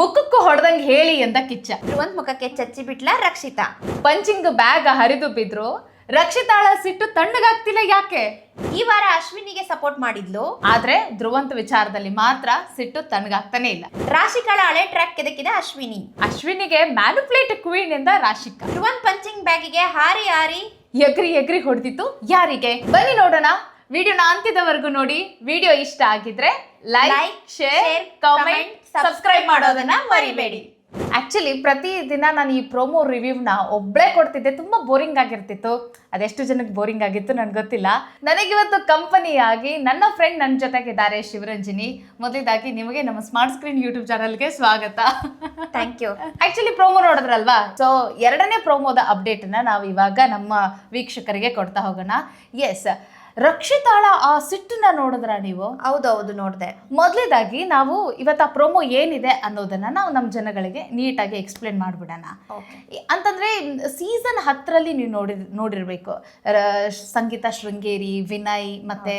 ಮುಖಕ್ಕೂ ಹೊಡೆದಂಗೆ ಹೇಳಿ ಅಂತ ಕಿಚ್ಚ. ಧ್ರುವಂತ್ ಮುಖಕ್ಕೆ ಚಚ್ಚಿ ಬಿಟ್ಲ ರಕ್ಷಿತಾ. ಪಂಚಿಂಗ್ ಬ್ಯಾಗ್ ಹರಿದು ಬಿದ್ರು ರಕ್ಷಿತಾಳ ಸಿಟ್ಟು ತಣ್ಣಗಾಗ್ತಿಲ್ಲ ಯಾಕೆ? ಈ ವಾರ ಅಶ್ವಿನಿಗೆ ಸಪೋರ್ಟ್ ಮಾಡಿದ್ಲು. ಆದ್ರೆ ಧ್ರುವಂತ ವಿಚಾರದಲ್ಲಿ ಮಾತ್ರ ಸಿಟ್ಟು ತಣ್ಣಗಾಗ್ತಾನೆ ಇಲ್ಲ. ರಾಶಿಕಾಳ ಹಳೆ ಟ್ರ್ಯಾಕ್ ಕೆದಕಿದ ಅಶ್ವಿನಿ. ಅಶ್ವಿನಿಗೆ ಮ್ಯಾನುಪ್ಲೇಟ್ ಕ್ವೀನ್ ಎಂದ ರಾಶಿಕಾ. ಧ್ರುವಂತ್ ಪಂಚಿಂಗ್ ಬ್ಯಾಗಿಗೆ ಹಾರಿ ಹಾರಿ ಎಗ್ರಿ ಎಗ್ರಿ ಹೊಡೆದಿತ್ತು ಯಾರಿಗೆ? ಬನ್ನಿ ನೋಡೋಣ. ವಿಡಿಯೋನ ಅಂತ್ಯದವರೆಗೂ ನೋಡಿ. ವಿಡಿಯೋ ಇಷ್ಟ ಆಗಿದ್ರೆ ಲೈಕ್ ಶೇರ್ ಕಾಮೆಂಟ್. ಸಬ್ಸ್ಕ್ರೈಬ್ ಮಾಡೋದನ್ನ ಮರಿಬೇಡಿ. ಆಕ್ಚುಲಿ ಪ್ರತಿ ದಿನ ನಾನು ಈ ಪ್ರೋಮೋ ರಿವ್ಯೂವ್ನ ಒಬ್ಬಳೇ ಕೊಡ್ತಿದ್ದೆ. ತುಂಬಾ ಬೋರಿಂಗ್ ಆಗಿರ್ತಿತ್ತು. ಅದೆಷ್ಟು ಜನಕ್ಕೆ ಬೋರಿಂಗ್ ಆಗಿತ್ತು ನನ್ಗೆ ಗೊತ್ತಿಲ್ಲ. ನನಗಿವತ್ತು ಕಂಪನಿಯಾಗಿ ನನ್ನ ಫ್ರೆಂಡ್ ನನ್ನ ಜೊತೆಗಿದ್ದಾರೆ ಶಿವರಂಜಿನಿ. ಮೊದಲೇದಾಗಿ ನಿಮಗೆ ನಮ್ಮ ಸ್ಮಾರ್ಟ್ ಸ್ಕ್ರೀನ್ ಯೂಟ್ಯೂಬ್ ಚಾನಲ್ಗೆ ಸ್ವಾಗತ. ಥ್ಯಾಂಕ್ ಯು ಆಕ್ಚುಲಿ ಪ್ರೋಮೋ ನೋಡಿದ್ರಲ್ವಾ? ಸೊ ಎರಡನೇ ಪ್ರೋಮೋದ ಅಪ್ಡೇಟನ್ನು ನಾವು ಇವಾಗ ನಮ್ಮ ವೀಕ್ಷಕರಿಗೆ ಕೊಡ್ತಾ ಹೋಗೋಣ. ಎಸ್ ರಕ್ಷಿತಾಳ ಆ ಸಿಟ್ಟನ್ನ ನೋಡಿದ್ರ ನೀವು? ಹೌದೌದು ನೋಡ್ದೆ. ಮೊದಲೇದಾಗಿ ನಾವು ಇವತ್ತ ಆ ಪ್ರೋಮೋ ಏನಿದೆ ಅನ್ನೋದನ್ನ ನಾವು ನಮ್ಮ ಜನಗಳಿಗೆ ನೀಟಾಗಿ ಎಕ್ಸ್ಪ್ಲೇನ್ ಮಾಡಿಬಿಡೋಣ. ಅಂತಂದ್ರೆ ಸೀಸನ್ ಹತ್ತರಲ್ಲಿ ನೀವು ನೋಡಿ ನೋಡಿರ್ಬೇಕು. ಸಂಗೀತ ಶೃಂಗೇರಿ ವಿನಯ್ ಮತ್ತೆ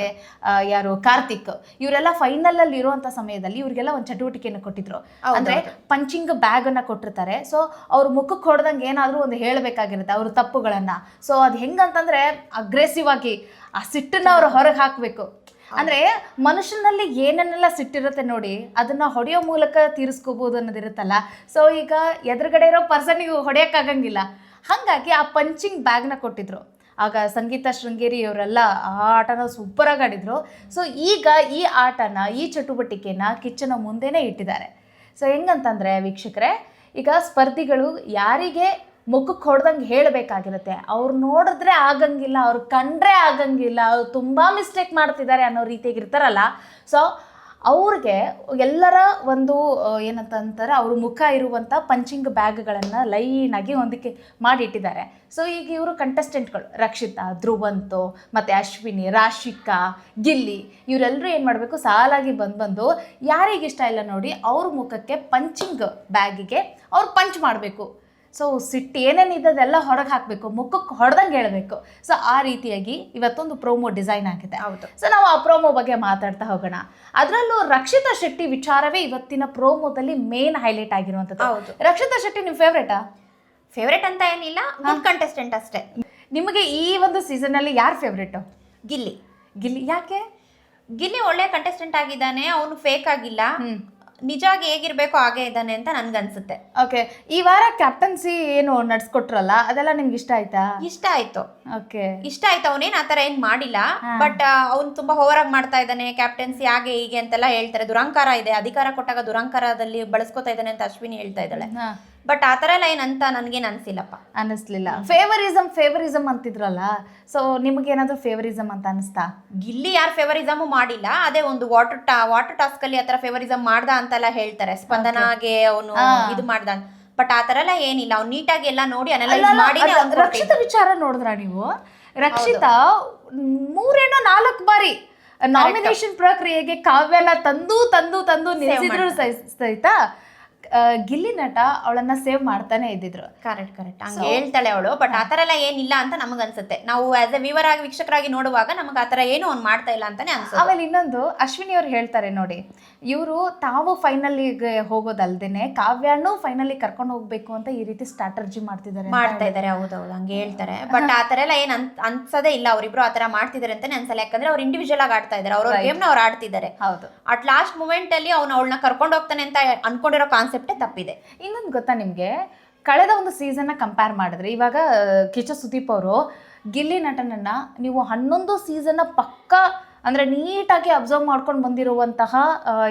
ಯಾರು ಕಾರ್ತಿಕ್ ಇವರೆಲ್ಲ ಫೈನಲ್ ಅಲ್ಲಿ ಇರುವಂತ ಸಮಯದಲ್ಲಿ ಇವ್ರಿಗೆಲ್ಲ ಒಂದು ಚಟುವಟಿಕೆಯನ್ನು ಕೊಟ್ಟಿದ್ರು. ಅಂದ್ರೆ ಪಂಚಿಂಗ್ ಬ್ಯಾಗ್ ಅನ್ನ ಕೊಟ್ಟಿರ್ತಾರೆ. ಸೊ ಅವ್ರ ಮುಖಕ್ಕೆ ಹೊಡೆದಂಗೆ ಏನಾದ್ರೂ ಒಂದು ಹೇಳಬೇಕಾಗಿರುತ್ತೆ ಅವ್ರ ತಪ್ಪುಗಳನ್ನ. ಸೊ ಅದು ಹೆಂಗಂತಂದ್ರೆ ಅಗ್ರೆಸಿವ್ ಆಗಿ ಆ ಸಿಟ್ಟನ್ನು ಅವ್ರು ಹೊರಗೆ ಹಾಕಬೇಕು. ಅಂದ್ರೆ ಮನುಷ್ಯನಲ್ಲಿ ಏನನ್ನೆಲ್ಲ ಸಿಟ್ಟಿರುತ್ತೆ ನೋಡಿ, ಅದನ್ನ ಹೊಡೆಯೋ ಮೂಲಕ ತೀರಿಸ್ಕೋಬೋದು ಅನ್ನೋದಿರುತ್ತಲ್ಲ ಸೊ ಈಗ ಎದುರುಗಡೆ ಇರೋ ಪರ್ಸನ್ಗೆ ಹೊಡೆಯೋಕ್ಕಾಗಂಗಿಲ್ಲ. ಹಾಗಾಗಿ ಆ ಪಂಚಿಂಗ್ ಬ್ಯಾಗ್ನ ಕೊಟ್ಟಿದ್ರು. ಆಗ ಸಂಗೀತ ಶೃಂಗೇರಿ ಇವರೆಲ್ಲ ಆ ಆಟನ ಸೂಪರಾಗಿ ಆಡಿದ್ರು. ಸೊ ಈಗ ಈ ಆಟನ, ಈ ಚಟುವಟಿಕೆನ ಕಿಚ್ಚನ ಮುಂದೆನೇ ಇಟ್ಟಿದ್ದಾರೆ. ಸೊ ಹೆಂಗಂತಂದರೆ ವೀಕ್ಷಕರೇ, ಈಗ ಸ್ಪರ್ಧಿಗಳು ಯಾರಿಗೆ ಮುಖಕ್ಕೆ ಹೊಡೆದಂಗೆ ಹೇಳಬೇಕಾಗಿರುತ್ತೆ. ಅವ್ರು ನೋಡಿದ್ರೆ ಆಗಂಗಿಲ್ಲ, ಅವ್ರು ಕಂಡ್ರೆ ಆಗಂಗಿಲ್ಲ, ಅವ್ರು ತುಂಬ ಮಿಸ್ಟೇಕ್ ಮಾಡ್ತಿದ್ದಾರೆ ಅನ್ನೋ ರೀತಿಯಾಗಿ ಇರ್ತಾರಲ್ಲ. ಸೊ ಅವ್ರಿಗೆ ಎಲ್ಲರ ಒಂದು ಏನಂತಂತಾರೆ ಅವ್ರ ಮುಖ ಇರುವಂಥ ಪಂಚಿಂಗ್ ಬ್ಯಾಗ್ಗಳನ್ನು ಲೈನಾಗಿ ಹೊಂದಿಕೆ ಮಾಡಿಟ್ಟಿದ್ದಾರೆ. ಸೊ ಈಗ ಇವರು ಕಂಟೆಸ್ಟೆಂಟ್ಗಳು ರಕ್ಷಿತಾ, ಧ್ರುವಂತು, ಮತ್ತು ಅಶ್ವಿನಿ, ರಾಶಿಕಾ, ಗಿಲ್ಲಿ ಇವರೆಲ್ಲರೂ ಏನು ಮಾಡಬೇಕು, ಸಾಲಾಗಿ ಬಂದು ಬಂದು ಯಾರಿಗಿಷ್ಟ ಇಲ್ಲ ನೋಡಿ, ಅವ್ರ ಮುಖಕ್ಕೆ ಪಂಚಿಂಗ್ ಬ್ಯಾಗಿಗೆ ಅವ್ರು ಪಂಚ್ ಮಾಡಬೇಕು. ಸೊ ಸಿಟ್ಟು ಏನೇನಿದೆ ಅದೆಲ್ಲ ಹೊರಗೆ ಹಾಕಬೇಕು ಮುಖಕ್ಕೆ ಹೊಡೆದಂಗೆ ಹೇಳಬೇಕು. ಸೊ ಆ ರೀತಿಯಾಗಿ ಇವತ್ತೊಂದು ಪ್ರೋಮೋ ಡಿಸೈನ್ ಆಗಿದೆ. ಹೌದು. ಸೊ ನಾವು ಆ ಪ್ರೋಮೋ ಬಗ್ಗೆ ಮಾತಾಡ್ತಾ ಹೋಗೋಣ. ಅದರಲ್ಲೂ ರಕ್ಷಿತಾ ಶೆಟ್ಟಿ ವಿಚಾರವೇ ಇವತ್ತಿನ ಪ್ರೋಮೋದಲ್ಲಿ ಮೇನ್ ಹೈಲೈಟ್ ಆಗಿರುವಂಥದ್ದು. ಹೌದು. ರಕ್ಷಿತಾ ಶೆಟ್ಟಿ ನಿಮ್ಮ ಫೇವ್ರೇಟಾ ಫೇವ್ರೇಟ್ ಅಂತ ಏನಿಲ್ಲ ಗುಡ್ ಕಂಟೆಸ್ಟೆಂಟ್ ಅಷ್ಟೇ. ನಿಮಗೆ ಈ ಒಂದು ಸೀಸನಲ್ಲಿ ಯಾರು ಫೇವ್ರೇಟು ಗಿಲ್ಲಿ. ಗಿಲ್ಲಿ ಯಾಕೆ? ಗಿಲ್ಲಿ ಒಳ್ಳೆ ಕಂಟೆಸ್ಟೆಂಟ್ ಆಗಿದ್ದಾನೆ ಅವನು ಫೇಕ್ ಆಗಿಲ್ಲ. ನಿಜವಾಗಿ ಹೇಗಿರ್ಬೇಕು ಹಾಗೆ ಇದ್ದಾನೆ ಅಂತ ನನ್ಗನ್ಸುತ್ತೆ. ಓಕೆ ಈ ವಾರ ಕ್ಯಾಪ್ಟನ್ಸಿ ಏನು ನಡ್ಸ್ಕೊಟ್ರಲ್ಲ ಅದೆಲ್ಲ ನಿಮ್ಗೆ ಇಷ್ಟ ಆಯ್ತಾ? ಇಷ್ಟ ಆಯ್ತು. ಓಕೆ ಇಷ್ಟ ಆಯ್ತು. ಅವನೇನ್ ಆತರ ಏನ್ ಮಾಡಿಲ್ಲ. ಬಟ್ ಅವ್ನು ತುಂಬಾ ಓವರ್ ಆಗಿ ಮಾಡ್ತಾ ಇದ್ದಾನೆ. ಕ್ಯಾಪ್ಟನ್ಸಿ ಹಾಗೆ ಹೀಗೆ ಅಂತೆಲ್ಲ ಹೇಳ್ತಾರೆ. ದುರಂಕಾರ ಇದೆ. ಅಧಿಕಾರ ಕೊಟ್ಟಾಗ ದುರಂಕಾರದಲ್ಲಿ ಬಳಸ್ಕೊತಾ ಇದ್ದಾನೆ ಅಂತ ಅಶ್ವಿನಿ ಹೇಳ್ತಾ ಇದ್ದಾಳೆ. ಬಟ್ ಆತರ ಎಲ್ಲ ಏನಂತ ಅಂತ ನನ್ಗೇನ್ ಅನ್ಸಿಲ್ಲಪ್ಪ. ಅನ್ನಿಸ್ಲಿಲ್ಲ ಫೇವರಿಸಮ್ ಫೇವರಿಸಮ್ ಅಂತಿದ್ರಲ್ಲ ಸೊ ನಿಮಗೆ ಏನಾದ್ರೂ ಫೇವರಿಸಮ್ ಅಂತ ಅನಿಸ್ತಾ? ಗಿಲ್ಲಿ ಯಾರು ಫೇವರಿಸಮ್ ಮಾಡಿಲ್ಲ ಅದೇ ಒಂದು ವಾಟರ್ ಟಾ ವಾಟರ್ ಟಾಸ್ಕ್ ಅಲ್ಲಿ ಆತರ ಫೇವರಿಸಮ್ ಮಾಡ್ದ ಅಂತೆಲ್ಲ ಹೇಳ್ತಾರೆ. ಸ್ಪಂದನಾಗೆ ಅವನು. ಇದು ಮಾಡ್ದ ಬಟ್ ಆತರ ಎಲ್ಲ ಏನಿಲ್ಲ. ಅವ್ನು ನೀಟಾಗಿ ಎಲ್ಲ ನೋಡಿ ಅನಲೈಸ್ ಮಾಡಿ ರಕ್ಷಿತ ವಿಚಾರ ನೋಡಿದ್ರ ನೀವು? ರಕ್ಷಿತಾ ಮೂರೇನೋ ನಾಲ್ಕು ಬಾರಿ ನಾಮಿನೇಷನ್ ಪ್ರಕ್ರಿಯೆಗೆ ಕಾವ್ಯನ ತಂದು ತಂದು ತಂದು ನಿಲ್ಲಿಸಿದ್ರು ಸಹಿತ ಆ, ಗಿಲ್ಲಿ ನಟ ಅವಳನ್ನ ಸೇವ್ ಮಾಡ್ತಾನೆ ಇದ್ದಿದ್ರು. ಕರೆಕ್ಟ್ ಕರೆಕ್ಟ್ ಹಂಗೆ ಹೇಳ್ತಾಳೆ ಅವಳು ಬಟ್ ಆತರ ಎಲ್ಲ ಏನಿಲ್ಲ ಅಂತ ನಮಗ್ ಅನ್ಸುತ್ತೆ ನಾವು ಆಸ್ ಎ ವಿವರ್ ಆಗಿ ವೀಕ್ಷಕರಾಗಿ ನೋಡುವಾಗ ನಮಗೆ ಆತರ ಏನು ಅವ್ನು ಮಾಡ್ತಾ ಇಲ್ಲ ಅಂತಾನೆ ಅನ್ಸುತ್ತೆ. ಆಮೇಲೆ ಇನ್ನೊಂದು ಅಶ್ವಿನಿ ಅವ್ರು ಹೇಳ್ತಾರೆ ನೋಡಿ. ಇವರು ತಾವು ಫೈನಲಿಗೆ ಹೋಗೋದಲ್ದೇನೆ ಕಾವ್ಯನೂ ಫೈನಲಿ ಕರ್ಕೊಂಡು ಹೋಗ್ಬೇಕು ಅಂತ ಈ ರೀತಿ ಸ್ಟ್ರಾಟರ್ಜಿ ಮಾಡ್ತಿದ್ದಾರೆ ಮಾಡ್ತಾ ಇದ್ದಾರೆ ಹೌದೌದು ಹಂಗೆ ಹೇಳ್ತಾರೆ. ಬಟ್ ಆ ಥರ ಎಲ್ಲ ಏನ್ ಅನ್- ಅನ್ಸದೇ ಇಲ್ಲ ಅವರಿಬ್ರು ಆತರ ಮಾಡ್ತಿದ್ದಾರೆ ಅಂತಾನೆ ಅನ್ಸಲ್ಲ. ಯಾಕಂದ್ರೆ ಅವ್ರು ಇಂಡಿವಿಜುವಲ್ ಆಗಿ ಆಡ್ತಾ ಇದ್ದಾರೆ ಅವ್ರ ಗೇಮ್ನ ನ ಅವ್ರು ಆಡ್ತಿದ್ದಾರೆ. ಹೌದು. ಅಟ್ ಲಾಸ್ಟ್ ಮೂಮೆಂಟ್ ಅಲ್ಲಿ ಅವ್ನು ಅವಳನ್ನ ಕರ್ಕೊಂಡು ಹೋಗ್ತಾನೆ ಅಂತ ಅನ್ಕೊಂಡಿರೋ ಕಾನ್ಸೆಪ್ಟೇ ತಪ್ಪಿದೆ. ಇನ್ನೊಂದು ಗೊತ್ತಾ ನಿಮಗೆ? ಕಳೆದ ಒಂದು ಸೀಸನ್ನ ಕಂಪೇರ್ ಮಾಡಿದ್ರೆ ಇವಾಗ ಕಿಚ ಸುದೀಪ್ ಅವರು ಗಿಲ್ಲಿ ನಟನನ್ನ ನೀವು ಹನ್ನೊಂದು ಸೀಸನ್ನ ಪಕ್ಕ ಅಂದ್ರೆ ನೀಟಾಗಿ ಅಬ್ಸರ್ವ್ ಮಾಡ್ಕೊಂಡು ಬಂದಿರುವಂತಹ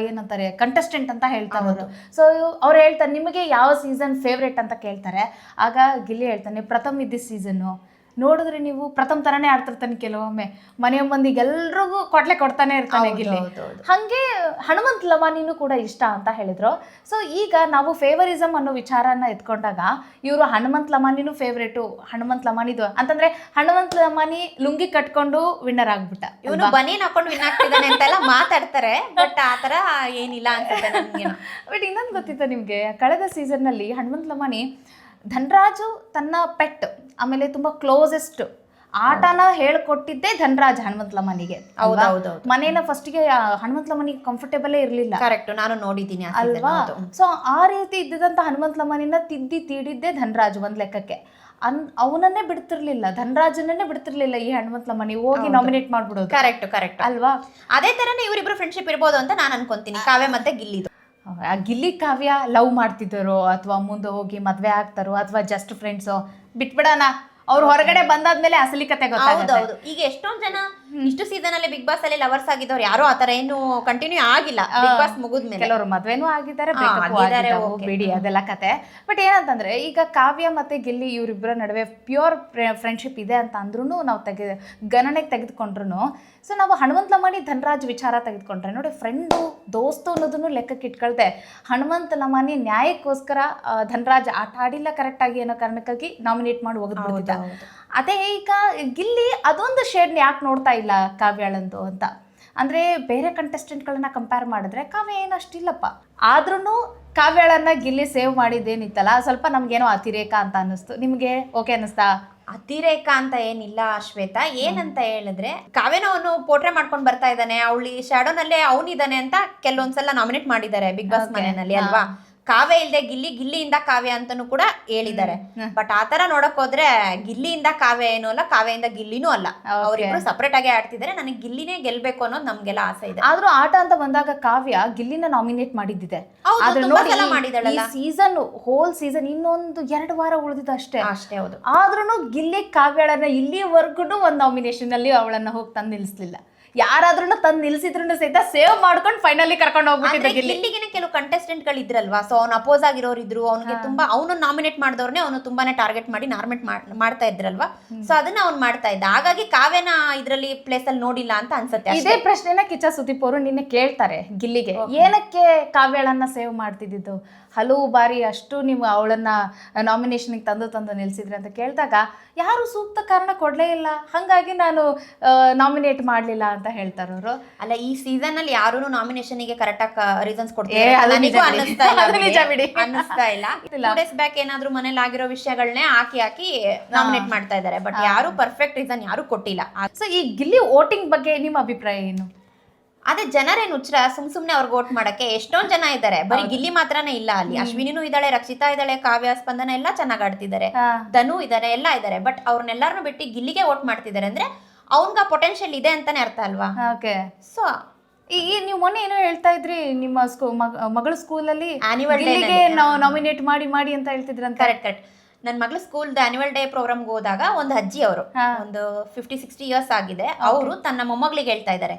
ಏನಂತಾರೆ ಕಂಟೆಸ್ಟೆಂಟ್ ಅಂತ ಹೇಳ್ತಾರೆ ಅವರು. ಸೊ ಅವ್ರು ಹೇಳ್ತಾರೆ ನಿಮಗೆ ಯಾವ ಸೀಸನ್ ಫೇವ್ರೇಟ್ ಅಂತ ಕೇಳ್ತಾರೆ? ಆಗ ಗಿಲ್ಲಿ ಹೇಳ್ತಾನೆ ಪ್ರಥಮ್ ಇದ್ದ ಸೀಸನ್ನು ನೋಡಿದ್ರೆ ನೀವು ಪ್ರಥಮ ತರನೇ ಆಡ್ತಿರ್ತಾನೆ ಕೆಲವೊಮ್ಮೆ. ಮನೆಯ ಮಂದಿಗೆಲ್ರಿಗೂ ಕೊಟ್ಲೆ ಕೊಡ್ತಾನೆ ಇರ್ತಾನೆ ಹಂಗೆ ಗಿಲ್ಲಿ. ಹೌದು, ಹೌದು. ಹನುಮಂತ್ ಲಮಾನಿನೂ ಕೂಡ ಇಷ್ಟ ಅಂತ ಹೇಳಿದ್ರು. ಸೊ ಈಗ ನಾವು ಫೇವರಿಸಮ್ ಅನ್ನೋ ವಿಚಾರನ ಎತ್ಕೊಂಡಾಗ ಇವರು ಹನುಮಂತ್ ಲಮಾನಿನೂ ಫೇವ್ರೇಟು ಹನುಮಂತ್ ಲಮಾನಿದು ಅಂತಂದ್ರೆ ಹನುಮಂತ್ ಲಮಾನಿ ಲುಂಗಿ ಕಟ್ಕೊಂಡು ವಿನ್ನರ್ ಆಗ್ಬಿಟ್ಟ ಇವನು ಬನೀನ್ ಹಾಕೊಂಡು ವಿನ್ ಆಗ್ತಿದ್ದಾನೆ ಅಂತೆಲ್ಲ ಮಾತಾಡ್ತಾರೆ ಬಟ್ ಆತರ ಏನಿಲ್ಲ ಅಂತ ಬಟ್ ಇನ್ನೊಂದು ಗೊತ್ತಿತ್ತು ನಿಮಗೆ ಕಳೆದ ಸೀಸನ್ನಲ್ಲಿ ಹನುಮಂತ್ ಲಮಾನಿ ಧನ್ರಾಜು ತನ್ನ ಪೆಟ್ ಆಮೇಲೆ ತುಂಬ ಕ್ಲೋಸೆಸ್ಟ್ ಆಟನ ಹೇಳ್ಕೊಟ್ಟಿದ್ದೆ ಧನರಾಜ್ ಹನುಮಂತಲಮ್ಮನಿಗೆ ಹೌದು ಅಲ್ವಾ? ಹೌದು ಹೌದು ಮನೇನ ಫಸ್ಟ್ಗೆ ಹನುಮಂತಲಮ್ಮನಿಗೆ ಕಂಫರ್ಟೇಬಲೇ ಇರಲಿಲ್ಲ. ಕರೆಕ್ಟ್ ನಾನು ನೋಡಿದ್ದೀನಿ ಅಲ್ವಾ. ಸೊ ಆ ರೀತಿ ಇದ್ದಂತ ಹನುಮಂತಲಮ್ಮನಿನ ತಿದ್ದಿ ತೀಡಿದ್ದೆ ಧನರಾಜ್ ಒಂದ್ ಲೆಕ್ಕಕ್ಕೆ. ಅನ್ ಅವನನ್ನೇ ಬಿಡ್ತಿರ್ಲಿಲ್ಲ ಧನರಾಜನನ್ನೇ ಬಿಡ್ತಿರ್ಲಿಲ್ಲ ಈ ಹನುಮಂತಲಮ್ಮನಿ ಹೋಗಿ ನಾಮಿನೇಟ್ ಮಾಡ್ಬಿಡೋದು. ಕರೆಕ್ಟ್ ಕರೆಕ್ಟ್ ಅಲ್ವಾ? ಅದೇ ತರನೇ ಇವರಿಬ್ರು ಫ್ರೆಂಡ್ಶಿಪ್ ಇರ್ಬೋದು ಅಂತ ನಾನು ಅನ್ಕೊಂತೀನಿ. ಕಾವ್ಯ ಮತ್ತೆ ಗಿಲ್ಲಿದು. ಗಿಲ್ಲಿ ಕಾವ್ಯ ಲವ್ ಮಾಡ್ತಿದ್ದಾರೋ ಅಥವಾ ಮುಂದೆ ಹೋಗಿ ಮದ್ವೆ ಆಗ್ತಾರೋ ಅಥವಾ ಜಸ್ಟ್ ಫ್ರೆಂಡ್ಸೋ ಬಿಟ್ಬಿಡೋಣ. ಅವ್ರು ಹೊರಗಡೆ ಬಂದಾದ್ಮೇಲೆ ಅಸಲಿ ಕತೆ ಗೊತ್ತಾಗುತ್ತೆ. ಹೌದೌದು. ಈಗ ಎಷ್ಟೊಂದ್ ಜನ ಇಷ್ಟು ಸೀಸನ್ ಅಲ್ಲಿ ಬಿಗ್ ಬಾಸ್ ಅಲ್ಲಿ ಲವರ್ಸ್ ಆಗಿದ್ದವ್ರು ಯಾರು ಆತರ ಏನು ಕಂಟಿನ್ಯೂ ಆಗಿಲ್ಲ. ಬಿಗ್ ಬಾಸ್ ಮುಗಿದ್ಮೇಲೆ. ಕೆಲವರು ಮದ್ವೆನೂ ಆಗಿದ್ದಾರೆ ಹಾ, breakup ಆಗಿದ್ದಾರೆ, ಆಗಿದ್ದಾವು, okay. ಬಿಡಿ ಅದೆಲ್ಲ ಕತೆ. ಬಟ್ ಏನಂತಂದ್ರೆ ಈಗ ಕಾವ್ಯ ಮತ್ತೆ ಗಿಲ್ಲಿ ಇವರಿಬ್ಬರ ನಡುವೆ ಪ್ಯೂರ್ ಫ್ರೆಂಡ್ಶಿಪ್ ಇದೆ ಅಂತ ಅಂದ್ರೂ ನಾವು ತೆಗೆದ ಗಣನೆಗೆ ತೆಗೆದುಕೊಂಡ್ರು ಸೊ ನಾವು ಹನುಮಂತಲಮಣಿ ಧನರಾಜ್ ವಿಚಾರ ತೆಗೆದುಕೊಂಡ್ರೆ ನೋಡಿ ಫ್ರೆಂಡು ದೋಸ್ತು ಅನ್ನೋದನ್ನು ಲೆಕ್ಕಕ್ಕೆ ಇಟ್ಕೊಳ್ತೆ ಹನುಮಂತ ಲಮಾಣಿ ನ್ಯಾಯಕ್ಕೋಸ್ಕರ ಆ, ಧನರಾಜ್ ಆಟ ಆಡಿಲ್ಲ ಕರೆಕ್ಟಾಗಿ ಅನ್ನೋ ಕಾರಣಕ್ಕಾಗಿ ನಾಮಿನೇಟ್ ಮಾಡಿ ಹೋಗಿದ್ಬಿಟ್ಟಿದ್ದ ಅದೇ ಈಗ ಗಿಲ್ಲಿ ಅದೊಂದು ಶೇಡ್ನ ಯಾಕೆ ನೋಡ್ತಾ ಇಲ್ಲ ಕಾವ್ಯಾಳಂದು ಅಂತ? ಅಂದರೆ ಬೇರೆ ಕಂಟೆಸ್ಟೆಂಟ್ಗಳನ್ನ ಕಂಪೇರ್ ಮಾಡಿದ್ರೆ ಕಾವ್ಯ ಏನು ಅಷ್ಟಿಲ್ಲಪ್ಪ. ಆದ್ರೂ ಕಾವ್ಯಾಳನ್ನ ಗಿಲ್ಲಿ ಸೇವ್ ಮಾಡಿದ್ದೇನಿತ್ತಲ್ಲ ಸ್ವಲ್ಪ ನಮ್ಗೇನೋ ಅತಿರೇಕ ಅಂತ ಅನ್ನಿಸ್ತು. ನಿಮಗೆ ಓಕೆ ಅನ್ನಿಸ್ತಾ? ಅತಿರೇಕ ಅಂತ ಏನಿಲ್ಲ ಶ್ವೇತಾ ಏನಂತ ಹೇಳಿದ್ರೆ ಕಾವ್ಯನ ಅವನು ಪೋಟ್ರೆ ಮಾಡ್ಕೊಂಡ್ ಬರ್ತಾ ಇದ್ದಾನೆ. ಅವಳಿ ಶ್ಯಾಡೋನಲ್ಲೇ ಅವನಿದ್ದಾನೆ ಅಂತ ಕೆಲವೊಂದ್ಸಲ ನಾಮಿನೇಟ್ ಮಾಡಿದ್ದಾರೆ ಬಿಗ್ ಬಾಸ್. ಮನೆಯಲ್ಲಿ ಅಲ್ವಾ? ಕಾವ್ಯ ಇಲ್ಲದೆ ಗಿಲ್ಲಿ ಗಿಲ್ಲಿಯಿಂದ ಕಾವ್ಯ ಅಂತಾನು ಕೂಡ ಹೇಳಿದ್ದಾರೆ. ಬಟ್ ಆತರ ನೋಡಕ್ ಹೋದ್ರೆ ಗಿಲ್ಲಿಯಿಂದ ಕಾವ್ಯ ಏನು ಅಲ್ಲ ಕಾವ್ಯಿಂದ ಗಿಲ್ಲಿನೂ ಅಲ್ಲ. ಅವರಿಬ್ರು ಸಪರೇಟ್ ಆಗಿ ಆಡ್ತಿದ್ದಾರೆ. ನನಗೆ ಗಿಲ್ಲಿನೇ ಗೆಲ್ಬೇಕು ಅನ್ನೋದು ನಮ್ಗೆಲ್ಲ ಆಸೆ ಇದೆ. ಆದ್ರೂ ಆಟ ಅಂತ ಬಂದಾಗ ಕಾವ್ಯ ಗಿಲ್ಲಿನ ನಾಮಿನೇಟ್ ಮಾಡಿದ್ದಿದೆ. ಆದ್ರೆ ನೋಡಿ ಸೀಸನ್ ಹೋಲ್ ಸೀಸನ್ ಇನ್ನೊಂದು ಎರಡು ವಾರ ಉಳಿದಿದ್ದು ಅಷ್ಟೇ. ಅಷ್ಟೇ ಹೌದು. ಆದ್ರೂ ಗಿಲ್ಲಿ ಕಾವ್ಯಳನ್ನ ಇಲ್ಲಿವರೆಗೂ ಒಂದು ನಾಮಿನೇಷನ್ ಅಲ್ಲಿ ಅವಳನ್ನ ಹೋಗಿ ತಂದು ನಿಲ್ಲಿಸ್ಲಿಲ್ಲ ಯಾರಾದ್ರೂ ತಂದು ನಿಲ್ಸಿದ್ರು ಸಹಿತ ಸೇವ್ ಮಾಡ್ಕೊಂಡು ಫೈನಲಿ ಕರ್ಕೊಂಡು ಹೋಗ್ಬಿಟ್ಟಿದ್ದೀನಿ ಗಿಲ್ಲಿ. ಕೆಲವು ಕಂಟೆಸ್ಟೆಂಟ್ಗಳು ಇದ್ರಲ್ವಾ? ಸೊ ಅವ್ನು ಅಪೋಸ್ ಆಗಿರೋರು ಇದ್ರು ಅವ್ನಿಗೆ ತುಂಬಾ ಅವನು ನಾಮಿನೇಟ್ ಮಾಡಿದವ್ರನ್ನೇ ಅವನು ತುಂಬಾನೇ ಟಾರ್ಗೆಟ್ ಮಾಡಿ ನಾರ್ಮೆಟ್ ಮಾಡ್ತಾ ಇದ್ರಲ್ವಾ? ಸೊ ಅದನ್ನ ಅವ್ನು ಮಾಡ್ತಾ ಇದ್ದ. ಹಾಗಾಗಿ ಕಾವ್ಯನ ಇದ್ರಲ್ಲಿ ಪ್ಲೇಸ್ ಅಲ್ಲಿ ನೋಡಿಲ್ಲ ಅಂತ ಅನ್ಸುತ್ತೆ. ಇದೇ ಪ್ರಶ್ನೆನ ಕಿಚ್ಚ ಸುದೀಪ್ ಅವರು ನಿನ್ನೆ ಕೇಳ್ತಾರೆ ಗಿಲ್ಲಿಗೆ. ಏನಕ್ಕೆ ಕಾವ್ಯಳನ್ನ ಸೇವ್ ಮಾಡ್ತಿದ್ದಿದ್ದು? ಹಲವು ಬಾರಿ ಅಷ್ಟು ನೀವು ಅವಳನ್ನ ನಾಮಿನೇಷನ್ಗೆ ತಂದು ತಂದು ನಿಲ್ಸಿದ್ರಿ ಅಂತ ಕೇಳಿದಾಗ ಯಾರು ಸೂಕ್ತ ಕಾರಣ ಕೊಡ್ಲೇ ಇಲ್ಲ. ಹಾಗಾಗಿ ನಾನು ನಾಮಿನೇಟ್ ಮಾಡಲಿಲ್ಲ ಅಂತ ಹೇಳ್ತಾರೆ ಅವರು. ಅಲ್ಲ ಈ ಸೀಸನ್ ಅಲ್ಲಿ ಯಾರು ನಾಮಿನೇಷನ್ಗೆ ಕರೆಕ್ಟ್ ಆಗಿ ರೀಸನ್ಸ್ ಕೊಡ್ತಾರೆ ಅನ್ನಿಸ್ತಾ ಇಲ್ಲ. ಡೇಸ್ ಬ್ಯಾಕ್ ಏನಾದ್ರು ಮನೇಲಿ ಆಗಿರೋ ವಿಷಯಗಳನ್ನೇ ಹಾಕಿ ಹಾಕಿ ನಾಮಿನೇಟ್ ಮಾಡ್ತಾ ಇದ್ದಾರೆ. ಬಟ್ ಯಾರು ಪರ್ಫೆಕ್ಟ್ ರೀಸನ್ ಯಾರು ಕೊಟ್ಟಿಲ್ಲ. ಸೊ ಈ ಗಿಲ್ಲಿ ವೋಟಿಂಗ್ ಬಗ್ಗೆ ನಿಮ್ಮ ಅಭಿಪ್ರಾಯ ಏನು? ಅದೇ ಜನರೇನು ಹುಚ್ಚರ ಸುಮ್ ಸುಮ್ನೆ ಅವ್ರಿಗೆ ಓಟ್ ಮಾಡಕ್ಕೆ ಎಷ್ಟೊಂದ್ ಜನ ಇದ್ದಾರೆ ಬರೀ ಗಿಲ್ಲಿ ಮಾತ್ರನೇ ಇಲ್ಲ ಅಲ್ಲಿ. ಅಶ್ವಿನಿನೂ ಇದ್ದಾಳೆ ರಕ್ಷಿತಾ ಇದ್ದಾಳೆ ಕಾವ್ಯ ಸ್ಪಂದನ ಎಲ್ಲ ಚೆನ್ನಾಗಿ ಆಡ್ತಿದ್ದಾರೆ. ಧನು ಇದ್ದಾರೆ ಎಲ್ಲ ಇದ್ದಾರೆ ಬಟ್ ಅವ್ರನ್ನೆಲ್ಲಾರನ್ನೂ ಬಿಟ್ಟು ಗಿಲ್ಲಿಗೆ ಓಟ್ ಮಾಡ್ತಿದ್ದಾರೆ ಅಂದ್ರೆ ಅವ್ನ್ಗ ಪೊಟೆನ್ಶಿಯಲ್ ಇದೆ ಅಂತಾನೆ ಅರ್ಥ ಅಲ್ವಾ? ಓಕೆ. ಸೊ ಈ ನೀವು ಮೊನ್ನೆ ಏನೋ ಹೇಳ್ತಾ ಇದ್ರಿ ನಿಮ್ಮ ಸ್ಕೂ ಮಗಳ ಸ್ಕೂಲಲ್ಲಿ ಆನಿವಲ್ ನಾಮಿನೇಟ್ ಮಾಡಿ ಮಾಡಿ ಅಂತ ಹೇಳ್ತಿದ್ರಂತ. ಕರೆಕ್ಟ್ ಕರೆಕ್ಟ್ ನನ್ನ ಮಗಳ ಸ್ಕೂಲ್ ಆನ್ಯುವಲ್ ಡೇ ಪ್ರೋಗ್ರಾಮ್ ಹೋದಾಗ ಒಂದು ಅಜ್ಜಿ ಅವರು. ಒಂದು ಫಿಫ್ಟಿ ಸಿಕ್ಸ್ಟಿ ಇಯರ್ಸ್ ಆಗಿದೆ. ಅವರು ತನ್ನ ಮೊಮ್ಮಗಳಿಗೆ ಹೇಳ್ತಾ ಇದ್ದಾರೆ.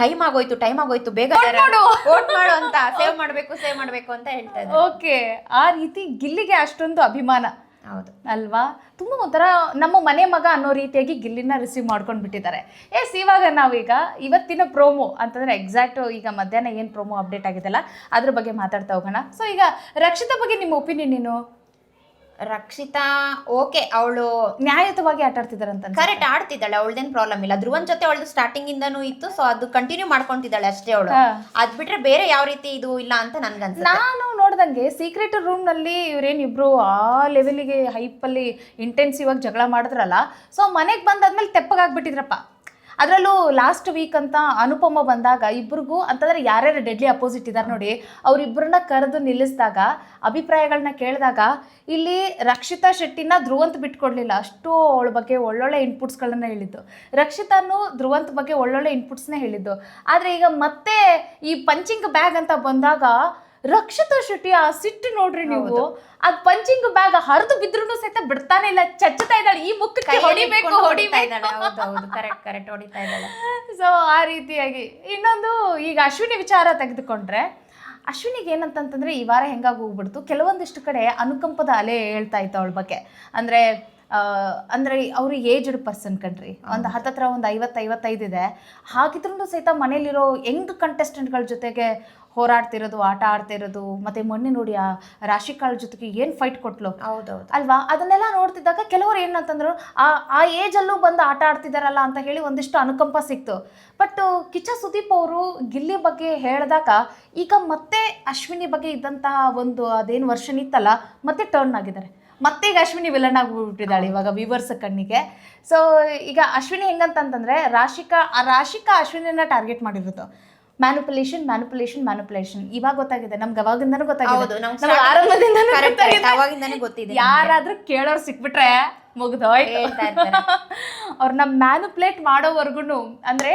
ಟೈಮ್ ಆಗೋಯ್ತು ಟೈಮ್ ಆಗೋಯ್ತು ಬೇಗ ಮಾಡು. ವೋಟ್ ಮಾಡು ಅಂತ ಸೇವ್ ಮಾಡ್ಬೇಕು ಸೇವ್ ಮಾಡ್ಬೇಕು ಅಂತ ಹೇಳ್ತಾ ಇದ್ದಾರೆ ಓಕೆ. ಆ ರೀತಿ ಗಿಲ್ಲಿಗೆ ಅಷ್ಟೊಂದು ಅಭಿಮಾನ. ಹೌದು. ಅಲ್ವಾ? ತುಂಬ ಒಂಥರ ನಮ್ಮ ಮನೆ ಮಗ ಅನ್ನೋ ರೀತಿಯಾಗಿ ಗಿಲ್ಲಿನ ರಿಸೀವ್ ಮಾಡ್ಕೊಂಡು ಬಿಟ್ಟಿದ್ದಾರೆ. ಎಸ್ ಇವಾಗ ನಾವೀಗ ಇವತ್ತಿನ ಪ್ರೋಮೋ ಅಂತಂದ್ರೆ ಎಕ್ಸಾಕ್ಟ್ ಈಗ ಮಧ್ಯಾಹ್ನ ಏನು ಪ್ರೋಮೋ ಅಪ್ಡೇಟ್ ಆಗಿದೆಲ್ಲ ಅದ್ರ ಬಗ್ಗೆ ಮಾತಾಡ್ತಾ ಹೋಗೋಣ. ಸೊ ಈಗ ರಕ್ಷಿತಾ ಬಗ್ಗೆ ನಿಮ್ಮ ಒಪಿನಿಯನ್ ಏನು? ರಕ್ಷಿತಾ ಓಕೆ ಅವಳು ನ್ಯಾಯಯುತವಾಗಿ ಆಟ ಆಡ್ತಿದ್ದಾರೆ ಅಂತ ಕರೆಕ್ಟ್ ಆಡ್ತಿದ್ದಾಳೆ ಅವಳದೇನ್ ಪ್ರಾಬ್ಲಮ್ ಇಲ್ಲ. ಧ್ರುವನ್ ಜೊತೆ ಅವಳದು ಸ್ಟಾರ್ಟಿಂಗ್ ಇಂದನೂ ಇತ್ತು ಸೊ ಅದು ಕಂಟಿನ್ಯೂ ಮಾಡ್ಕೊಂತಿದ್ದಾಳೆ ಅಷ್ಟೇ ಅವಳು. ಅದ್ ಬಿಟ್ರೆ ಬೇರೆ ಯಾವ ರೀತಿ ಇದು ಇಲ್ಲ ಅಂತ ನನ್ಗನ್ಸುತ್ತೆ. ನಾನು ನೋಡ್ದಂಗೆ ಸೀಕ್ರೆಟ್ ರೂಮ್ನಲ್ಲಿ ಇವ್ರೇನಿಬ್ರು ಆ ಲೆವೆಲ್ಗೆ ಹೈಪ್ ಅಲ್ಲಿ ಇಂಟೆನ್ಸಿವ್ ಆಗಿ ಜಗಳ ಮಾಡಿದ್ರಲ್ಲ ಸೊ ಮನೆಗೆ ಬಂದಾದ್ಮೇಲೆ ತೆಪ್ಪಗಾಗ್ಬಿಟ್ಟಿದ್ರಪ್ಪ. ಅದರಲ್ಲೂ ಲಾಸ್ಟ್ ವೀಕ್ ಅಂತ ಅನುಪಮ ಬಂದಾಗ ಇಬ್ರಿಗೂ ಅಂತಂದ್ರೆ ಯಾರ್ಯಾರು ಡೆಡ್ಲಿ ಅಪೋಸಿಟ್ ಇದ್ದಾರೆ ನೋಡಿ ಅವರಿಬ್ಬರನ್ನ ಕರೆದು ನಿಲ್ಲಿಸಿದಾಗ ಅಭಿಪ್ರಾಯಗಳನ್ನ ಕೇಳಿದಾಗ ಇಲ್ಲಿ ರಕ್ಷಿತಾ ಶೆಟ್ಟಿನ ಧ್ರುವಂತ್ ಬಿಟ್ಕೊಡ್ಲಿಲ್ಲ. ಅಷ್ಟು ಅವಳ ಬಗ್ಗೆ ಒಳ್ಳೊಳ್ಳೆ ಇನ್ಪುಟ್ಸ್ಗಳನ್ನ ಹೇಳಿದ್ದು. ರಕ್ಷಿತಾನು ಧ್ರುವಂತ್ ಬಗ್ಗೆ ಒಳ್ಳೊಳ್ಳೆ ಇನ್ಪುಟ್ಸ್ನೇ ಹೇಳಿದ್ದು. ಆದರೆ ಈಗ ಮತ್ತೆ ಈ ಪಂಚಿಂಗ್ ಬ್ಯಾಗ್ ಅಂತ ಬಂದಾಗ ರಕ್ಷಿತಾ ಶೆಟ್ಟಿ ಆ ಸಿಟ್ಟು ನೋಡ್ರಿ ನೀವು. ಅದ್ ಪಂಚಿಂಗ್ ಬ್ಯಾಗ್ ಹರಿದು ಬಿದ್ರು ಸಹಿತ ಬಿಡ್ತಾನೆ ಇಲ್ಲ ಚಚ್ಚತಾ ಇದ್ದಾಳೆ ಈ ಮುಖಕ್ಕೆ ಹೊಡಿಬೇಕು ಹೊಡಿಬೇಕು. ಹೌದೌದು ಕರೆಕ್ಟ್ ಕರೆಕ್ಟ್ ಹೊಡಿತಾ ಇದ್ದಾಳೆ. ಸೊ ಆ ರೀತಿಯಾಗಿ. ಇನ್ನೊಂದು ಈಗ ಅಶ್ವಿನಿ ವಿಚಾರ ತೆಗೆದುಕೊಂಡ್ರೆ ಅಶ್ವಿನಿಗೆ ಏನಂತಂತಂದ್ರೆ ಈ ವಾರ ಹೆಂಗಾಗಿ ಹೋಗ್ಬಿಡ್ತು. ಕೆಲವೊಂದಿಷ್ಟು ಕಡೆ ಅನುಕಂಪದ ಅಲೆ ಹೇಳ್ತಾ ಇತ್ತು ಅವಳ ಬಗ್ಗೆ. ಅಂದರೆ ಅಂದ್ರೆ ಅವರು ಏಜ್ಡ್ ಪರ್ಸನ್ ಕಣ್ರಿ. ಒಂದು ಹತ್ತತ್ರ ಒಂದು ಐವತ್ತು ಐವತ್ತೈದು ಇದೆ. ಹಾಗಿದ್ರೂ ಸಹಿತ ಮನೇಲಿರೋ ಯಂಗ್ ಕಂಟೆಸ್ಟೆಂಟ್ಗಳ ಜೊತೆಗೆ ಹೋರಾಡ್ತಿರೋದು ಆಟ ಆಡ್ತಿರೋದು ಮತ್ತೆ ಮೊನ್ನೆ ನೋಡಿ ಆ ರಾಶಿಕಾಳ್ ಜೊತೆಗೆ ಏನು ಫೈಟ್ ಕೊಟ್ಲು? ಹೌದೌದು. ಅಲ್ವಾ? ಅದನ್ನೆಲ್ಲ ನೋಡ್ತಿದ್ದಾಗ ಕೆಲವರು ಏನಂತಂದ್ರು ಆ ಆ ಏಜಲ್ಲೂ ಬಂದು ಆಟ ಆಡ್ತಿದಾರಲ್ಲ ಅಂತ ಹೇಳಿ ಒಂದಿಷ್ಟು ಅನುಕಂಪ ಸಿಕ್ತು. ಬಟ್ ಕಿಚ್ಚ ಸುದೀಪ್ ಅವರು ಗಿಲ್ಲಿ ಬಗ್ಗೆ ಹೇಳಿದಾಗ ಈಗ ಮತ್ತೆ ಅಶ್ವಿನಿ ಬಗ್ಗೆ ಇದ್ದಂತಹ ಒಂದು ಅದೇನು ವರ್ಷನ್ ಇತ್ತಲ್ಲ ಮತ್ತೆ ಟರ್ನ್ ಆಗಿದ್ದಾರೆ. ಮತ್ತೆ ಈಗ ಅಶ್ವಿನಿ ವಿಲನ್ ಆಗಿಬಿಟ್ಟಿದ್ದಾಳೆ ಇವಾಗ ವಿವರ್ಸ್ ಕಣ್ಣಿಗೆ. ಸೊ ಈಗ ಅಶ್ವಿನಿ ಹೆಂಗಂತಂದ್ರೆ ರಾಶಿಕಾ ಆ ರಾಶಿಕಾ ಅಶ್ವಿನಿನ ಟಾರ್ಗೆಟ್ ಮಾಡಿರೋದು. ಮ್ಯಾನುಪುಲೇಷನ್ ಮ್ಯಾನುಪುಲೇಷನ್ ಮ್ಯಾನುಪುಲೇಷನ್ ಇವಾಗ ಗೊತ್ತಾಗಿದೆ ನಮ್ಗೆ ಅವಾಗಿಂದನೂ ಹೌದು ಗೊತ್ತಾಗಿದೆ ನಮ್ಗೆ ಆರಂಭದಿಂದನೂ. ಅವಾಗಿಂದಾನೇ ಗೊತ್ತಿದೆ ಯಾರಾದ್ರೂ ಕೇಳೋರು ಸಿಕ್ಬಿಟ್ರೆ ಮುಗ್ದೋಯ್ತು. ನಮ್ ಮ್ಯಾನುಪುಲೇಟ್ ಮ್ಯಾನುಪ್ಲೇಟ್ ಮಾಡೋವರ್ಗು ಅಂದ್ರೆ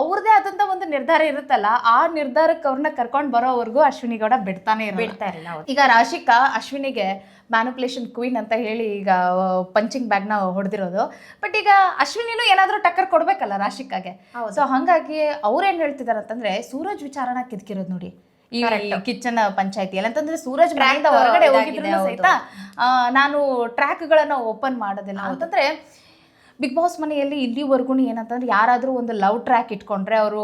ಅವ್ರದೇ ಆದಂತ ಒಂದು ನಿರ್ಧಾರ ಇರುತ್ತಲ್ಲ ಆ ನಿರ್ಧಾರಕ್ಕೆ ಅವ್ರನ್ನ ಕರ್ಕೊಂಡು ಬರೋವರೆಗೂ ಅಶ್ವಿನಿ ಗೌಡ ಬಿಡ್ತಾನೆ ಇರಲ್ಲ. ಬಿಡ್ತಾ ಇರಲ್ಲ ಈಗ ರಾಶಿಕಾ ಅಶ್ವಿನಿಗೆ ಮ್ಯಾನುಪ್ಲೇಷನ್ ಕ್ವೀನ್ ಅಂತ ಹೇಳಿ ಈಗ ಪಂಚಿಂಗ್ ಬ್ಯಾಗ್ನ ಹೊಡೆದಿರೋದು. ಬಟ್ ಈಗ ಅಶ್ವಿನಿನೂ ಏನಾದರೂ ಟಕ್ಕರ್ ಕೊಡಬೇಕಲ್ಲ ರಾಶಿಕಾಗೆ. ಸೊ ಹಾಗಾಗಿ ಅವ್ರೇನ್ ಹೇಳ್ತಿದ್ದಾರೆ ಅಂತಂದ್ರೆ ಸೂರಜ್ ವಿಚಾರಣ ಕಿದ್ಕಿರೋದು ನೋಡಿ. ಈ ಕಿಚನ್ ಪಂಚಾಯತಿ ಅಂತಂದ್ರೆ ಸೂರಜ್ Track ಹೊರಗಡೆ ಹೋಗಿದ್ರು. ಸಹಿತ ನಾನು ಟ್ರ್ಯಾಕ್ಗಳನ್ನ ಓಪನ್ ಮಾಡೋದಿಲ್ಲ. ಅಂತಂದ್ರೆ ಬಿಗ್ ಬಾಸ್ ಮನೆಯಲ್ಲಿ ಇಲ್ಲಿವರೆಗೂ ಏನಂತಂದ್ರೆ ಯಾರಾದರೂ ಒಂದು ಲವ್ ಟ್ರ್ಯಾಕ್ ಇಟ್ಕೊಂಡ್ರೆ ಅವರು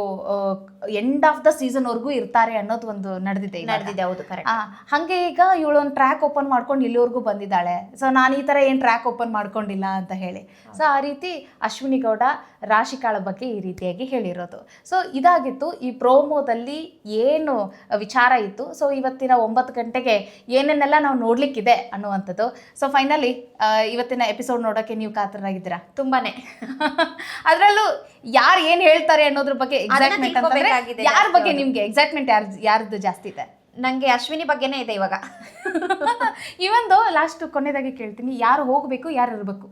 ಎಂಡ್ ಆಫ್ ದ ಸೀಸನ್ ವರ್ಗೂ ಇರ್ತಾರೆ ಅನ್ನೋದು ಒಂದು ನಡೆದಿದೆ. ನಡೆದಿದೆ ಹೌದು ಕರೆಕ್ಟ್ ಹಂಗೆ ಈಗ ಇವಳು ಒಂದು ಟ್ರ್ಯಾಕ್ ಓಪನ್ ಮಾಡ್ಕೊಂಡು ಇಲ್ಲಿವರೆಗೂ ಬಂದಿದ್ದಾಳೆ. ಸೊ ನಾನು ಈ ಥರ ಏನು ಟ್ರ್ಯಾಕ್ ಓಪನ್ ಮಾಡ್ಕೊಂಡಿಲ್ಲ ಅಂತ ಹೇಳಿ. ಸೊ ಆ ರೀತಿ ಅಶ್ವಿನಿ ಗೌಡ ರಾಶಿಕಾಳ ಬಗ್ಗೆ ಈ ರೀತಿಯಾಗಿ ಹೇಳಿರೋದು. ಸೊ ಇದಾಗಿತ್ತು ಈ ಪ್ರೋಮೋದಲ್ಲಿ ಏನು ವಿಚಾರ ಇತ್ತು. ಸೊ ಇವತ್ತಿನ ಒಂಬತ್ತು ಗಂಟೆಗೆ ಏನೇನೆಲ್ಲ ನಾವು ನೋಡ್ಲಿಕ್ಕಿದೆ ಅನ್ನುವಂಥದ್ದು. ಸೊ ಫೈನಲಿ ಇವತ್ತಿನ ಎಪಿಸೋಡ್ ನೋಡೋಕ್ಕೆ ನೀವು ಕಾತರಾಗಿದ್ದೀರಾ ತುಂಬಾನೇ. ಅದರಲ್ಲೂ ಯಾರು ಏನು ಹೇಳ್ತಾರೆ ಅನ್ನೋದ್ರ ಬಗ್ಗೆ ಅದನ್ನ ಯಾರ ಬಗ್ಗೆ. ನಿಮ್ಗೆ ಎಕ್ಸೈಟ್ಮೆಂಟ್ ಯಾರು ಯಾರ್ದು ಜಾಸ್ತಿ ಇದೆ? ನಂಗೆ ಅಶ್ವಿನಿ ಬಗ್ಗೆನೇ ಇದೆ ಇವಾಗ. ಇವಂದು ಲಾಸ್ಟ್ ಕೊನೆದಾಗಿ ಕೇಳ್ತೀನಿ ಯಾರು ಹೋಗ್ಬೇಕು ಯಾರು ಇರಬೇಕು?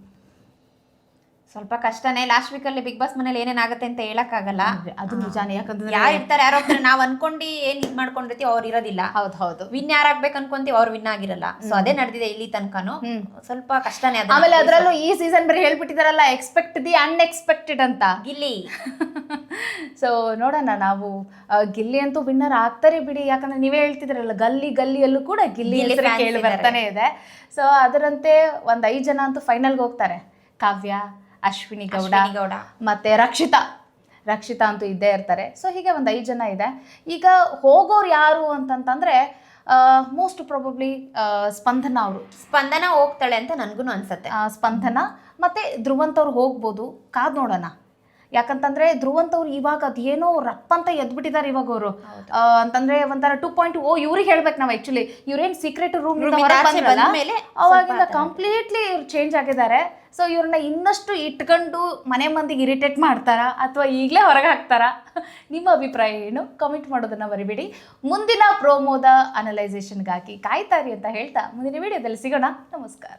ಸ್ವಲ್ಪ ಕಷ್ಟನೇ. ಲಾಸ್ಟ್ ವೀಕ್ ಅಲ್ಲಿ ಬಿಗ್ ಬಾಸ್ ಮನೇಲಿ ಏನೇನಾಗುತ್ತೆ ಅಂತ ಹೇಳಕ್ಕಾಗಲ್ಲ. ಅದು ನಿಜಾನೇ. ಯಾಕಂದ್ರೆ ಯಾರು ಇರ್ತಾರೆ ಯಾರೋ ಒಬ್ರು ನಾವ್ ಅನ್ಕೊಂಡು ಏನ್ ಇದ್ ಮಾಡ್ಕೊಂಡಿರ್ತೀವಿ ಅವ್ರು ಇರೋದಿಲ್ಲ. ಹೌದು ಹೌದು. ವಿನ್ ಯಾರಾಗ್ಬೇಕು ಅನ್ಕೊಂತೀವಿ ಅವ್ರು ವಿನ್ ಆಗಿರಲ್ಲ. ಸೊ ಅದೇ ನಡೆದಿದೆ ಇಲ್ಲಿ ತನಕನು. ಸ್ವಲ್ಪ ಕಷ್ಟನೇ ಆಮೇಲೆ ಅದರಲ್ಲೂ ಈ ಸೀಸನ್ ಬರೀ ಹೇಳ್ಬಿಟ್ಟಿದಾರಲ್ಲ ಎಕ್ಸ್ಪೆಕ್ಟ್ ದಿ ಅನ್ಎಕ್ಸ್ಪೆಕ್ಟೆಡ್ ಅಂತ. ಗಿಲ್ಲಿ. ಸೊ ನೋಡೋಣ ನಾವು ಗಿಲ್ಲಿ ಅಂತೂ ವಿನ್ನರ್ ಆಗ್ತಾರೆ ಬಿಡಿ. ಯಾಕಂದ್ರೆ ನೀವೇ ಹೇಳ್ತಿದ್ರಲ್ಲ ಗಲ್ಲಿ ಗಲ್ಲಿಯಲ್ಲೂ ಕೂಡ ಗಿಲ್ಲಿ ಕೇಳಿ ಬರ್ತಾನೆ ಇದೆ. ಸೊ ಅದರಂತೆ ಒಂದ್ ಐದು ಜನ ಅಂತೂ ಫೈನಲ್ಗೆ ಹೋಗ್ತಾರೆ. ಕಾವ್ಯ ಅಶ್ವಿನಿ ಗೌಡ ಗೌಡ. ಮತ್ತೆ ರಕ್ಷಿತಾ. ರಕ್ಷಿತಾ ಅಂತೂ ಇದ್ದೇ ಇರ್ತಾರೆ. ಸೊ ಹೀಗೆ ಒಂದು ಐದು ಜನ ಇದೆ. ಈಗ ಹೋಗೋರು ಯಾರು ಅಂತಂತಂದ್ರೆ ಮೋಸ್ಟ್ ಪ್ರಾಬಬ್ಲಿ ಸ್ಪಂದನ ಅವರು. ಸ್ಪಂದನ ಹೋಗ್ತಾಳೆ ಅಂತ ನನಗೂ ಅನ್ಸತ್ತೆ. ಸ್ಪಂದನ ಮತ್ತೆ ಧ್ರುವಂತ್ ಅವ್ರು ಹೋಗ್ಬೋದು. ಕಾದ್ ನೋಡೋಣ. ಯಾಕಂತಂದ್ರೆ ಧ್ರುವಂತವ್ರು ಇವಾಗ ಅದೇನೋ ರಪ್ ಅಂತ ಎದ್ಬಿಟ್ಟಿದ್ದಾರೆ ಇವಾಗ ಅವರು. ಅಂತಂದ್ರೆ ಒಂಥರ ಟೂ ಪಾಯಿಂಟ್ ಓ ಇವ್ರಿಗೆ ಹೇಳ್ಬೇಕು ನಾವು ಆಕ್ಚುಲಿ ಇವ್ರೇನ್ ಸೀಕ್ರೆಟ್ ರೂಮ್ ಅವಾಗಿಂದ ಕಂಪ್ಲೀಟ್ಲಿ ಇವ್ರು ಚೇಂಜ್ ಆಗಿದ್ದಾರೆ. ಸೊ ಇವ್ರನ್ನ ಇನ್ನಷ್ಟು ಇಟ್ಕೊಂಡು ಮನೆ ಮಂದಿಗೆ ಇರಿಟೇಟ್ ಮಾಡ್ತಾರಾ ಅಥವಾ ಈಗಲೇ ಹೊರಗೆ ಹಾಕ್ತಾರಾ? ನಿಮ್ಮ ಅಭಿಪ್ರಾಯ ಏನು? ಕಮೆಂಟ್ ಮಾಡೋದನ್ನ ಬರಿಬೇಡಿ ಮುಂದಿನ ಪ್ರೋಮೋದ ಅನಲೈಸೇಷನ್ಗಾಗಿ ಕಾಯ್ತಾರಿ ಅಂತ ಹೇಳ್ತಾ ಮುಂದಿನ ವಿಡಿಯೋದಲ್ಲಿ ಸಿಗೋಣ. ನಮಸ್ಕಾರ.